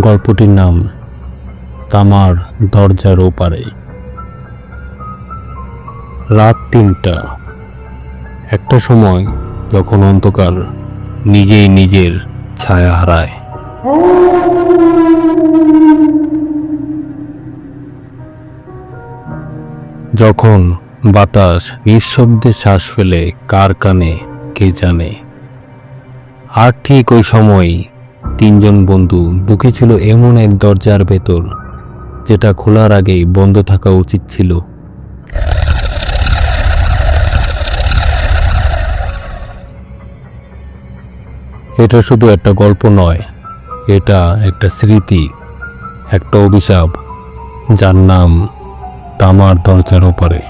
গল্পটির নাম তামার দরজার ওপারে। রাত তিনটা। একটা সময় যখন অন্ধকার নিজেই নিজের ছায়া হারায়। যখন বাতাস নিঃশব্দে শ্বাস ফেলে কার কানে কে জানে। আর ঠিক ওই সময় তিনজন বন্ধু ঢুকেছিল এমন এক দরজার ভেতর, যেটা খোলার আগেই বন্ধ থাকা উচিত ছিল। এটা শুধু একটা গল্প নয়, এটা একটা স্মৃতি, একটা অভিশাপ, যার নাম তামার দরজার ওপারে।